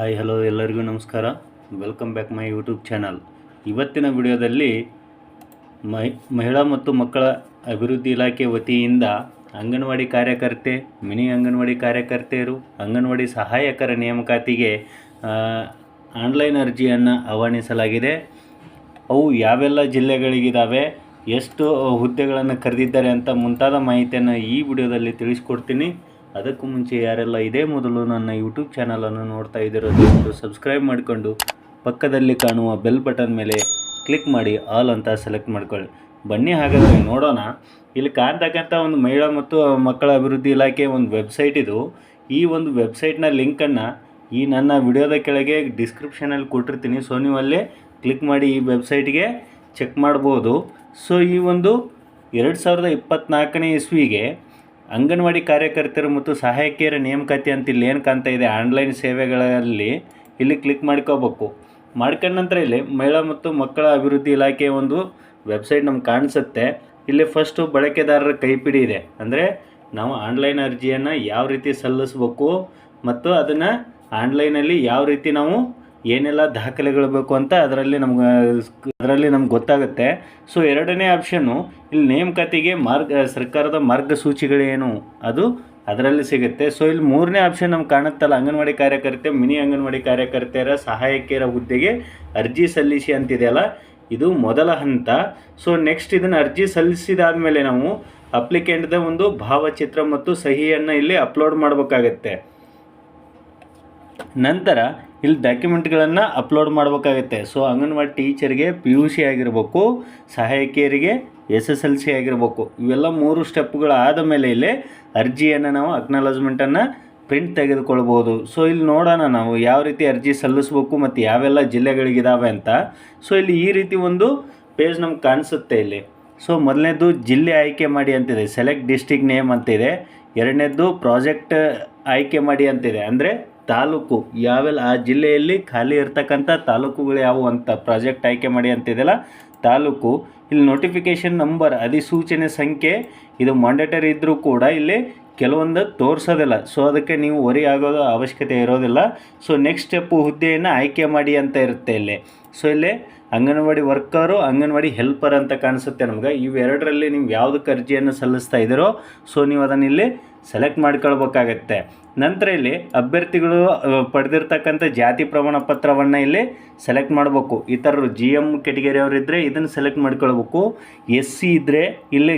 Hi, hello, ಎಲ್ಲರಿಗೂ ನಮಸ್ಕಾರ. Welcome back my YouTube channel ಇವತ್ತಿನ ವಿಡಿಯೋದಲ್ಲಿ ಮಹಿ, ಮಹಿಳಾ ಮತ್ತು ಮಕ್ಕಳ ಅಭಿವೃದ್ಧಿ ಇಲಾಖೆ ವತಿಯಿಂದ ಅಂಗನವಾಡಿ ಕಾರ್ಯಕರ್ತೆ, ಮಿನಿ ಅಂಗನವಾಡಿ ಕಾರ್ಯಕರ್ತೆಯರು, ಅಂಗನವಾಡಿ ಸಹಾಯಕರ ನೇಮಕಾತಿಗೆ ಆನ್ಲೈನ್ ಅರ್ಜಿಯನ್ನು ಆಹ್ವಾನಿಸಲಾಗಿದೆ. ಅವು ಯಾವೆಲ್ಲ ಜಿಲ್ಲೆಗಳಿಗಿದ್ದಾವೆ ಎಷ್ಟು ಹುದ್ದೆಗಳನ್ನು ಕರೆದಿದ್ದಾರೆ ಅಂತ ಮುಂತಾದ ಮಾಹಿತಿಯನ್ನು ಈ ವಿಡಿಯೋದಲ್ಲಿ ತಿಳಿಸ್ಕೊಡ್ತೀನಿ. ಅದಕ್ಕೂ ಮುಂಚೆ ಯಾರೆಲ್ಲ ಇದೇ ಮೊದಲು ನನ್ನ ಯೂಟ್ಯೂಬ್ ಚಾನಲನ್ನು ನೋಡ್ತಾ ಇದ್ದಿರೋದು ಸಬ್ಸ್ಕ್ರೈಬ್ ಮಾಡಿಕೊಂಡು ಪಕ್ಕದಲ್ಲಿ ಕಾಣುವ ಬೆಲ್ ಬಟನ್ ಮೇಲೆ ಕ್ಲಿಕ್ ಮಾಡಿ ಆಲ್ ಅಂತ ಸೆಲೆಕ್ಟ್ ಮಾಡ್ಕೊಳ್ಳಿ. ಬನ್ನಿ ಹಾಗಾದರೆ ನೋಡೋಣ. ಇಲ್ಲಿ ಕಾಣ್ತಕ್ಕಂಥ ಒಂದು ಮಹಿಳಾ ಮತ್ತು ಮಕ್ಕಳ ಅಭಿವೃದ್ಧಿ ಇಲಾಖೆ ಒಂದು ವೆಬ್ಸೈಟ್ ಇದು. ಈ ಒಂದು ವೆಬ್ಸೈಟ್ನ ಲಿಂಕನ್ನು ಈ ನನ್ನ ವಿಡಿಯೋದ ಕೆಳಗೆ ಡಿಸ್ಕ್ರಿಪ್ಷನಲ್ಲಿ ಕೊಟ್ಟಿರ್ತೀನಿ. ಸೊ ನೀವು ಅಲ್ಲೇ ಕ್ಲಿಕ್ ಮಾಡಿ ಈ ವೆಬ್ಸೈಟ್ಗೆ ಚೆಕ್ ಮಾಡ್ಬೋದು. ಸೊ ಈ ಒಂದು ಎರಡು ಸಾವಿರದ ಇಪ್ಪತ್ತ್ನಾಲ್ಕನೇ ಇಸ್ವಿಗೆ ಅಂಗನವಾಡಿ ಕಾರ್ಯಕರ್ತರು ಮತ್ತು ಸಹಾಯಕಿಯರ ನೇಮಕಾತಿ ಅಂತ ಇಲ್ಲಿ ಏನು ಕಾಣ್ತಾ ಇದೆ? ಆನ್ಲೈನ್ ಸೇವೆಗಳಲ್ಲಿ ಇಲ್ಲಿ ಕ್ಲಿಕ್ ಮಾಡ್ಕೋಬೇಕು. ಮಾಡ್ಕೊಂಡ ನಂತರ ಇಲ್ಲಿ ಮಹಿಳಾ ಮತ್ತು ಮಕ್ಕಳ ಅಭಿವೃದ್ಧಿ ಇಲಾಖೆಯ ಒಂದು ವೆಬ್ಸೈಟ್ ನಮ್ಗೆ ಕಾಣಿಸುತ್ತೆ. ಇಲ್ಲಿ ಫಸ್ಟು ಬಳಕೆದಾರರ ಕೈಪಿಡಿ ಇದೆ. ಅಂದರೆ ನಾವು ಆನ್ಲೈನ್ ಅರ್ಜಿಯನ್ನು ಯಾವ ರೀತಿ ಸಲ್ಲಿಸ್ಬೇಕು ಮತ್ತು ಅದನ್ನು ಆನ್ಲೈನಲ್ಲಿ ಯಾವ ರೀತಿ ನಾವು ಏನೆಲ್ಲ ದಾಖಲೆಗಳು ಬೇಕು ಅಂತ ಅದರಲ್ಲಿ ನಮ್ಗೆ ಅದರಲ್ಲಿ ನಮ್ಗೆ ಗೊತ್ತಾಗುತ್ತೆ. ಸೊ ಎರಡನೇ ಆಪ್ಷನ್ನು ಇಲ್ಲಿ ನೇಮಕಾತಿಗೆ ಮಾರ್ಗ, ಸರ್ಕಾರದ ಮಾರ್ಗಸೂಚಿಗಳೇನು? ಅದು ಅದರಲ್ಲಿ ಸಿಗುತ್ತೆ. ಸೊ ಇಲ್ಲಿ ಮೂರನೇ ಆಪ್ಷನ್ ನಮ್ಗೆ ಕಾಣುತ್ತಲ್ಲ, ಅಂಗನವಾಡಿ ಕಾರ್ಯಕರ್ತೆ, ಮಿನಿ ಅಂಗನವಾಡಿ ಕಾರ್ಯಕರ್ತೆಯರ ಸಹಾಯಕಿಯರ ಹುದ್ದೆಗೆ ಅರ್ಜಿ ಸಲ್ಲಿಸಿ ಅಂತಿದೆಯಲ್ಲ, ಇದು ಮೊದಲ ಹಂತ. ಸೊ ನೆಕ್ಸ್ಟ್ ಇದನ್ನು ಅರ್ಜಿ ಸಲ್ಲಿಸಿದಾದ್ಮೇಲೆ ನಾವು ಅಪ್ಲಿಕೆಂಟ್ದ ಒಂದು ಭಾವಚಿತ್ರ ಮತ್ತು ಸಹಿಯನ್ನು ಇಲ್ಲಿ ಅಪ್ಲೋಡ್ ಮಾಡಬೇಕಾಗತ್ತೆ. ನಂತರ ಇಲ್ಲಿ ಡಾಕ್ಯುಮೆಂಟ್ಗಳನ್ನು ಅಪ್ಲೋಡ್ ಮಾಡಬೇಕಾಗುತ್ತೆ. ಸೊ ಅಂಗನವಾಡಿ ಟೀಚರ್ಗೆ ಪಿ ಯು ಸಿ ಆಗಿರಬೇಕು, ಸಹಾಯಕಿಯರಿಗೆ ಎಸ್ ಎಸ್ ಎಲ್ ಸಿ ಆಗಿರಬೇಕು. ಇವೆಲ್ಲ ಮೂರು ಸ್ಟೆಪ್ಗಳಾದ ಮೇಲೆ ಇಲ್ಲಿ ಅರ್ಜಿಯನ್ನು ನಾವು ಅಕ್ನಾಲಜ್ಮೆಂಟನ್ನು ಪ್ರಿಂಟ್ ತೆಗೆದುಕೊಳ್ಬೋದು ಸೊ ಇಲ್ಲಿ ನೋಡೋಣ ನಾವು ಯಾವ ರೀತಿ ಅರ್ಜಿ ಸಲ್ಲಿಸ್ಬೇಕು ಮತ್ತು ಯಾವೆಲ್ಲ ಜಿಲ್ಲೆಗಳಿಗಿದಾವೆ ಅಂತ. ಸೊ ಇಲ್ಲಿ ಈ ರೀತಿ ಒಂದು ಪೇಜ್ ನಮ್ಗೆ ಕಾಣಿಸುತ್ತೆ ಇಲ್ಲಿ. ಸೊ ಮೊದಲನೇದು ಜಿಲ್ಲೆ ಆಯ್ಕೆ ಮಾಡಿ ಅಂತಿದೆ. ಸೆಲೆಕ್ಟ್ ಡಿಸ್ಟಿಕ್ ನೇಮ್ ಅಂತಿದೆ. ಎರಡನೇದು ಪ್ರಾಜೆಕ್ಟ್ ಆಯ್ಕೆ ಮಾಡಿ ಅಂತಿದೆ. ಅಂದರೆ ತಾಲೂಕು ಯಾವೆಲ್ಲ ಆ ಜಿಲ್ಲೆಯಲ್ಲಿ ಖಾಲಿ ಇರ್ತಕ್ಕಂಥ ತಾಲೂಕುಗಳು ಯಾವುವು ಅಂತ ಪ್ರಾಜೆಕ್ಟ್ ಆಯ್ಕೆ ಮಾಡಿ ಅಂತಿದೆಯಲ್ಲ, ತಾಲೂಕು. ಇಲ್ಲಿ ನೋಟಿಫಿಕೇಷನ್ ನಂಬರ್ ಅಧಿಸೂಚನೆ ಸಂಖ್ಯೆ ಇದು ಮಾಂಡೇಟರಿ ಇದ್ದರೂ ಕೂಡ ಇಲ್ಲಿ ಕೆಲವೊಂದು ತೋರಿಸೋದಿಲ್ಲ. ಸೊ ಅದಕ್ಕೆ ನೀವು ವರಿ ಆಗೋದು ಅವಶ್ಯಕತೆ ಇರೋದಿಲ್ಲ. ಸೊ ನೆಕ್ಸ್ಟ್ ಸ್ಟೆಪ್ಪು ಹುದ್ದೆಯನ್ನು ಆಯ್ಕೆ ಮಾಡಿ ಅಂತ ಇರುತ್ತೆ ಇಲ್ಲಿ. ಸೊ ಇಲ್ಲಿ ಅಂಗನವಾಡಿ ವರ್ಕರು ಅಂಗನವಾಡಿ ಹೆಲ್ಪರ್ ಅಂತ ಕಾಣಿಸುತ್ತೆ ನಮ್ಗೆ. ಇವೆರಡರಲ್ಲಿ ನೀವು ಯಾವುದಕ್ಕೆ ಅರ್ಜಿಯನ್ನು ಸಲ್ಲಿಸ್ತಾ ಇದ್ದೀರೋ ಸೊ ನೀವು ಅದನ್ನು ಇಲ್ಲಿ ಸೆಲೆಕ್ಟ್ ಮಾಡ್ಕೊಳ್ಬೇಕಾಗತ್ತೆ. ನಂತರ ಇಲ್ಲಿ ಅಭ್ಯರ್ಥಿಗಳು ಪಡೆದಿರ್ತಕ್ಕಂಥ ಜಾತಿ ಪ್ರಮಾಣ ಪತ್ರವನ್ನು ಇಲ್ಲಿ ಸೆಲೆಕ್ಟ್ ಮಾಡಬೇಕು. ಇತರರು ಜಿ ಎಂ ಕೆಟಗರಿ ಅವರಿದ್ದರೆ ಇದನ್ನು ಸೆಲೆಕ್ಟ್ ಮಾಡ್ಕೊಳ್ಬೇಕು. ಎಸ್ ಸಿ ಇದ್ದರೆ ಇಲ್ಲಿ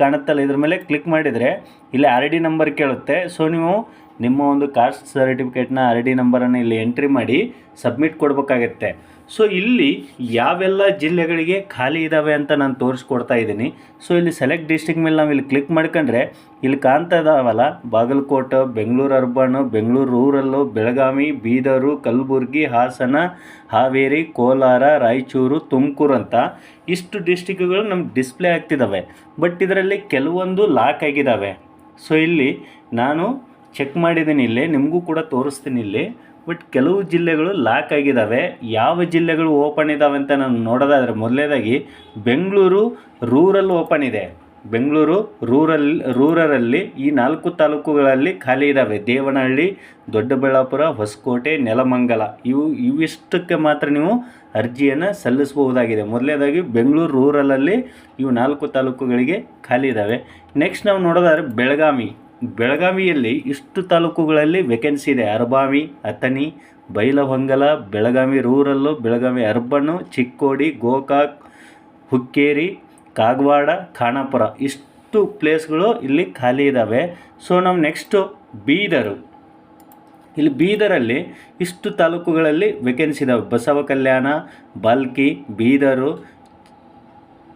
ಕಾಣುತ್ತಲ್ಲ ಇದ್ರ ಮೇಲೆ ಕ್ಲಿಕ್ ಮಾಡಿದರೆ ಇಲ್ಲಿ ಆರ್ ಡಿ ನಂಬರ್ ಕೇಳುತ್ತೆ. ಸೊ ನೀವು ನಿಮ್ಮ ಒಂದು ಕಾಸ್ಟ್ ಸರ್ಟಿಫಿಕೇಟ್ನ ಆರ್ ಡಿ ನಂಬರನ್ನು ಇಲ್ಲಿ ಎಂಟ್ರಿ ಮಾಡಿ ಸಬ್ಮಿಟ್ ಕೊಡಬೇಕಾಗತ್ತೆ. ಸೊ ಇಲ್ಲಿ ಯಾವೆಲ್ಲ ಜಿಲ್ಲೆಗಳಿಗೆ ಖಾಲಿ ಇದ್ದಾವೆ ಅಂತ ನಾನು ತೋರಿಸ್ಕೊಡ್ತಾ ಇದ್ದೀನಿ. ಸೊ ಇಲ್ಲಿ ಸೆಲೆಕ್ಟ್ ಡಿಸ್ಟಿಕ್ ಮೇಲೆ ನಾವು ಇಲ್ಲಿ ಕ್ಲಿಕ್ ಮಾಡ್ಕೊಂಡ್ರೆ ಇಲ್ಲಿ ಕಾಣ್ತಾ ಇದ್ದಾವಲ್ಲ ಬಾಗಲಕೋಟೆ, ಬೆಂಗಳೂರು ಅರ್ಬನ್ ಬೆಂಗಳೂರು ರೂರಲ್ಲು ಬೆಳಗಾವಿ, ಬೀದರು, ಕಲಬುರ್ಗಿ, ಹಾಸನ, ಹಾವೇರಿ, ಕೋಲಾರ, ರಾಯಚೂರು, ತುಮಕೂರು ಅಂತ ಇಷ್ಟು ಡಿಸ್ಟಿಕ್ಗಳು ನಮ್ಗೆ ಡಿಸ್ಪ್ಲೇ ಆಗ್ತಿದ್ದಾವೆ ಬಟ್ ಇದರಲ್ಲಿ ಕೆಲವೊಂದು ಲಾಕ್ ಆಗಿದ್ದಾವೆ ಸೊ ಇಲ್ಲಿ ನಾನು ಚೆಕ್ ಮಾಡಿದ್ದೀನಿ ಇಲ್ಲಿ, ನಿಮಗೂ ಕೂಡ ತೋರಿಸ್ತೀನಿ ಇಲ್ಲಿ. ಬಟ್ ಕೆಲವು ಜಿಲ್ಲೆಗಳು ಲಾಕ್ ಆಗಿದ್ದಾವೆ ಯಾವ ಜಿಲ್ಲೆಗಳು ಓಪನ್ ಇದ್ದಾವೆ ಅಂತ ನಾನು ನೋಡೋದಾದರೆ ಮೊದಲೇದಾಗಿ ಬೆಂಗಳೂರು ರೂರಲ್ ಓಪನ್ ಇದೆ. ಬೆಂಗಳೂರು ರೂರಲ್ ರೂರರಲ್ಲಿ ಈ ನಾಲ್ಕು ತಾಲೂಕುಗಳಲ್ಲಿ ಖಾಲಿ ಇದ್ದಾವೆ ದೇವನಹಳ್ಳಿ, ದೊಡ್ಡಬಳ್ಳಾಪುರ, ಹೊಸಕೋಟೆ, ನೆಲಮಂಗಲ. ಇವು, ಇವಿಷ್ಟಕ್ಕೆ ಮಾತ್ರ ನೀವು ಅರ್ಜಿಯನ್ನು ಸಲ್ಲಿಸಬಹುದಾಗಿದೆ. ಮೊದಲನೇದಾಗಿ ಬೆಂಗಳೂರು ರೂರಲಲ್ಲಿ ಇವು ನಾಲ್ಕು ತಾಲೂಕುಗಳಿಗೆ ಖಾಲಿ ಇದ್ದಾವೆ ನೆಕ್ಸ್ಟ್ ನಾವು ನೋಡೋದಾದ್ರೆ ಬೆಳಗಾವಿ. ಬೆಳಗಾವಿಯಲ್ಲಿ ಇಷ್ಟು ತಾಲೂಕುಗಳಲ್ಲಿ ವೇಕೆನ್ಸಿ ಇದೆ. ಅರಬಾವಿ, ಅಥಣಿ, ಬೈಲಹೊಂಗಲ, ಬೆಳಗಾವಿ ರೂರಲ್ಲು ಬೆಳಗಾವಿ ಅರ್ಬನ್ನು ಚಿಕ್ಕೋಡಿ, ಗೋಕಾಕ್, ಹುಕ್ಕೇರಿ, ಕಾಗವಾಡ, ಖಾನಾಪುರ ಇಷ್ಟು ಪ್ಲೇಸ್ಗಳು ಇಲ್ಲಿ ಖಾಲಿ ಇದ್ದಾವೆ ಸೊ ನಾವು ನೆಕ್ಸ್ಟು ಬೀದರು. ಇಲ್ಲಿ ಬೀದರಲ್ಲಿ ಇಷ್ಟು ತಾಲೂಕುಗಳಲ್ಲಿ ವೇಕೆನ್ಸಿ ಇದ್ದಾವೆ ಬಸವ ಕಲ್ಯಾಣ, ಬಾಲ್ಕಿ, ಬೀದರು,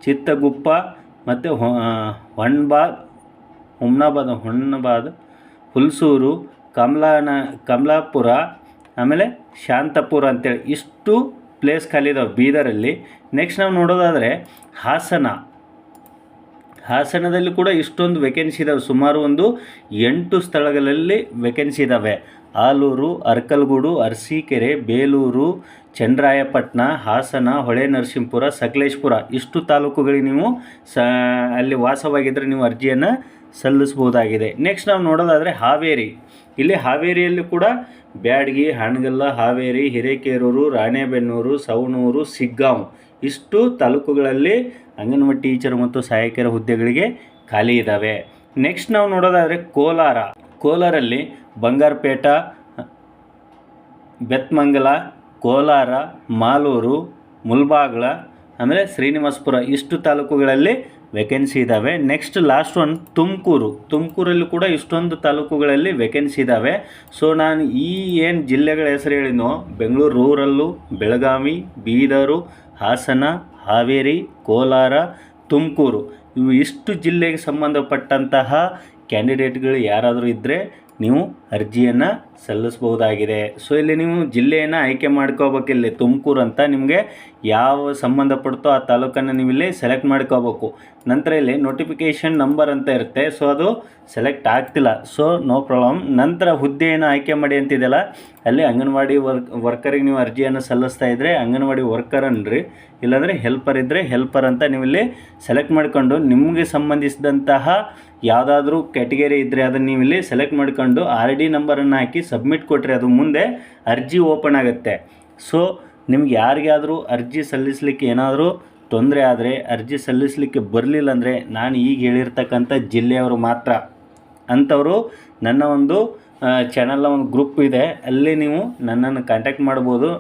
ಚಿತ್ತಗುಪ್ಪ ಮತ್ತು ಹೊಣ್ಬಾದ್ ಹುಮ್ನಾಬಾದ್ ಹುಮ್ನಾಬಾದ್ ಹುಲ್ಸೂರು, ಕಮಲಾನ, ಕಮಲಾಪುರ, ಆಮೇಲೆ ಶಾಂತಪುರ ಅಂತೇಳಿ ಇಷ್ಟು ಪ್ಲೇಸ್ ಖಾಲಿ ಇದಾವೆ ಬೀದರಲ್ಲಿ. ನೆಕ್ಸ್ಟ್ ನಾವು ನೋಡೋದಾದರೆ ಹಾಸನ. ಹಾಸನದಲ್ಲಿ ಕೂಡ ಇಷ್ಟೊಂದು ವೇಕೆನ್ಸಿ ಇದ್ದಾವೆ ಸುಮಾರು ಒಂದು ಎಂಟು ಸ್ಥಳಗಳಲ್ಲಿ ವೇಕೆನ್ಸಿ ಇದ್ದಾವೆ ಆಲೂರು, ಅರ್ಕಲ್ಗೂಡು, ಅರಸೀಕೆರೆ, ಬೇಲೂರು ಚಂದ್ರಾಯಪಟ್ಟಣ ಹಾಸನ, ಹೊಳೆ ನರಸಿಂಹಪುರ, ಸಕಲೇಶ್ಪುರ. ಇಷ್ಟು ತಾಲೂಕುಗಳಿಗೆ ನೀವು ಸ, ಅಲ್ಲಿ ವಾಸವಾಗಿದ್ದರೆ ನೀವು ಅರ್ಜಿಯನ್ನು ಸಲ್ಲಿಸ್ಬೋದಾಗಿದೆ ನೆಕ್ಸ್ಟ್ ನಾವು ನೋಡೋದಾದರೆ ಹಾವೇರಿ. ಇಲ್ಲಿ ಹಾವೇರಿಯಲ್ಲಿ ಕೂಡ ಬ್ಯಾಡ್ಗಿ, ಹಣಗಲ್ಲ, ಹಾವೇರಿ, ಹಿರೇಕೇರೂರು, ರಾಣೆಬೆನ್ನೂರು, ಸವಣೂರು, ಸಿಗ್ಗಾಂವ್ ಇಷ್ಟು ತಾಲೂಕುಗಳಲ್ಲಿ ಅಂಗನವಾಡಿ ಟೀಚರ್ ಮತ್ತು ಸಹಾಯಕಿಯರ ಹುದ್ದೆಗಳಿಗೆ ಖಾಲಿ ಇದ್ದಾವೆ ನೆಕ್ಸ್ಟ್ ನಾವು ನೋಡೋದಾದರೆ ಕೋಲಾರ. ಕೋಲಾರಲ್ಲಿ ಬಂಗಾರಪೇಟ, ಬೆತ್ಮಂಗಲ, ಕೋಲಾರ, ಮಾಲೂರು, ಮುಲ್ಬಾಗ್ಲ, ಆಮೇಲೆ ಶ್ರೀನಿವಾಸಪುರ ಇಷ್ಟು ತಾಲೂಕುಗಳಲ್ಲಿ ವೇಕೆನ್ಸಿ ಇದ್ದಾವೆ ನೆಕ್ಸ್ಟ್ ಲಾಸ್ಟ್ ಒನ್ ತುಮಕೂರು. ತುಮಕೂರಲ್ಲಿ ಕೂಡ ಇಷ್ಟೊಂದು ತಾಲೂಕುಗಳಲ್ಲಿ ವೇಕೆನ್ಸಿ ಇದ್ದಾವೆ ಸೊ ನಾನು ಈ ಏನು ಜಿಲ್ಲೆಗಳ ಹೆಸರು ಹೇಳಿದ್ನೋ, ಬೆಂಗಳೂರು ರೂರಲ್ಲು, ಬೆಳಗಾವಿ, ಬೀದರು, ಹಾಸನ, ಹಾವೇರಿ, ಕೋಲಾರ, ತುಮಕೂರು. ಇವು ಇಷ್ಟು ಜಿಲ್ಲೆಗೆ ಸಂಬಂಧಪಟ್ಟಂತಹ ಕ್ಯಾಂಡಿಡೇಟ್ಗಳು ಯಾರಾದರೂ ಇದ್ದರೆ ನೀವು ಅರ್ಜಿಯನ್ನು ಸಲ್ಲಿಸ್ಬೋದಾಗಿದೆ ಸೊ ಇಲ್ಲಿ ನೀವು ಜಿಲ್ಲೆಯನ್ನು ಆಯ್ಕೆ ಮಾಡ್ಕೋಬೇಕಿಲ್ಲಿ ತುಮಕೂರು ಅಂತ ನಿಮಗೆ ಯಾವ ಸಂಬಂಧಪಡ್ತೋ ಆ ತಾಲೂಕನ್ನು ನೀವು ಇಲ್ಲಿ ಸೆಲೆಕ್ಟ್ ಮಾಡ್ಕೋಬೇಕು. ನಂತರ ಇಲ್ಲಿ ನೋಟಿಫಿಕೇಷನ್ ನಂಬರ್ ಅಂತ ಇರುತ್ತೆ. ಸೊ ಅದು ಸೆಲೆಕ್ಟ್ ಆಗ್ತಿಲ್ಲ. ಸೊ ನೋ ಪ್ರಾಬ್ಲಮ್ ನಂತರ ಹುದ್ದೆಯನ್ನು ಆಯ್ಕೆ ಮಾಡಿ ಅಂತಿದೆಯಲ್ಲ, ಅಲ್ಲಿ ಅಂಗನವಾಡಿ ವರ್ಕ್ ವರ್ಕರಿಗೆ ನೀವು ಅರ್ಜಿಯನ್ನು ಸಲ್ಲಿಸ್ತಾ ಇದ್ದರೆ ಅಂಗನವಾಡಿ ವರ್ಕರ್ ಅನ್ನ್ರಿ ಇಲ್ಲಾಂದರೆ ಹೆಲ್ಪರ್ ಇದ್ದರೆ ಹೆಲ್ಪರ್ ಅಂತ ನೀವು ಇಲ್ಲಿ ಸೆಲೆಕ್ಟ್ ಮಾಡಿಕೊಂಡು, ನಿಮಗೆ ಸಂಬಂಧಿಸಿದಂತಹ ಯಾವುದಾದ್ರೂ ಕ್ಯಾಟಗರಿ ಇದ್ದರೆ ಅದನ್ನು ನೀವು ಇಲ್ಲಿ ಸೆಲೆಕ್ಟ್ ಮಾಡ್ಕೊಂಡು ಆರ್ ಡಿ ನಂಬರನ್ನು ಹಾಕಿ ಸಬ್ಮಿಟ್ ಕೊಟ್ಟರೆ ಅದು ಮುಂದೆ ಅರ್ಜಿ ಓಪನ್ ಆಗುತ್ತೆ. ಸೊ ನಿಮ್ಗೆ ಯಾರಿಗಾದರೂ ಅರ್ಜಿ ಸಲ್ಲಿಸಲಿಕ್ಕೆ ಏನಾದರೂ ತೊಂದರೆ ಆದರೆ, ಅರ್ಜಿ ಸಲ್ಲಿಸಲಿಕ್ಕೆ ಬರಲಿಲ್ಲ ಅಂದರೆ ನಾನು ಈಗ ಹೇಳಿರ್ತಕ್ಕಂಥ ಜಿಲ್ಲೆಯವರು ಮಾತ್ರ. ಅಂಥವರು ನನ್ನ ಒಂದು ಚಾನಲ್ನ ಒಂದು ಗ್ರೂಪ್ ಇದೆ. ಅಲ್ಲಿ ನೀವು ನನ್ನನ್ನು ಕಾಂಟ್ಯಾಕ್ಟ್ ಮಾಡ್ಬೋದು.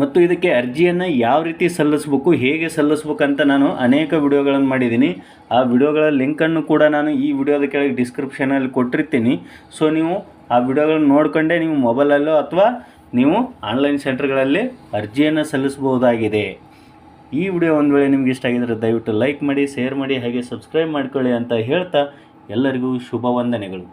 ಮತ್ತು ಇದಕ್ಕೆ ಅರ್ಜಿಯನ್ನು ಯಾವ ರೀತಿ ಸಲ್ಲಿಸ್ಬೇಕು, ಹೇಗೆ ಸಲ್ಲಿಸ್ಬೇಕಂತ ನಾನು ಅನೇಕ ವಿಡಿಯೋಗಳನ್ನು ಮಾಡಿದ್ದೀನಿ. ಆ ವಿಡಿಯೋಗಳ ಲಿಂಕನ್ನು ಕೂಡ ನಾನು ಈ ವಿಡಿಯೋದ ಕೆಳಗೆ ಡಿಸ್ಕ್ರಿಪ್ಷನಲ್ಲಿ ಕೊಟ್ಟಿರ್ತೀನಿ. ಸೊ ನೀವು ಆ ವಿಡಿಯೋಗಳನ್ನ ನೋಡ್ಕೊಂಡೆ ನೀವು ಮೊಬೈಲಲ್ಲೋ ಅಥವಾ ನೀವು ಆನ್ಲೈನ್ ಸೆಂಟರ್ಗಳಲ್ಲಿ ಅರ್ಜಿಯನ್ನು ಸಲ್ಲಿಸಬಹುದಾಗಿದೆ. ಈ ವಿಡಿಯೋ ಒಂದು ವೇಳೆ ನಿಮ್ಗೆ ಇಷ್ಟ ಆಗಿದ್ರೆ ದಯವಿಟ್ಟು ಲೈಕ್ ಮಾಡಿ ಶೇರ್ ಮಾಡಿ, ಹಾಗೆ ಸಬ್ಸ್ಕ್ರೈಬ್ ಮಾಡ್ಕೊಳ್ಳಿ ಅಂತ ಹೇಳ್ತಾ ಎಲ್ಲರಿಗೂ ಶುಭ ವಂದನೆಗಳು.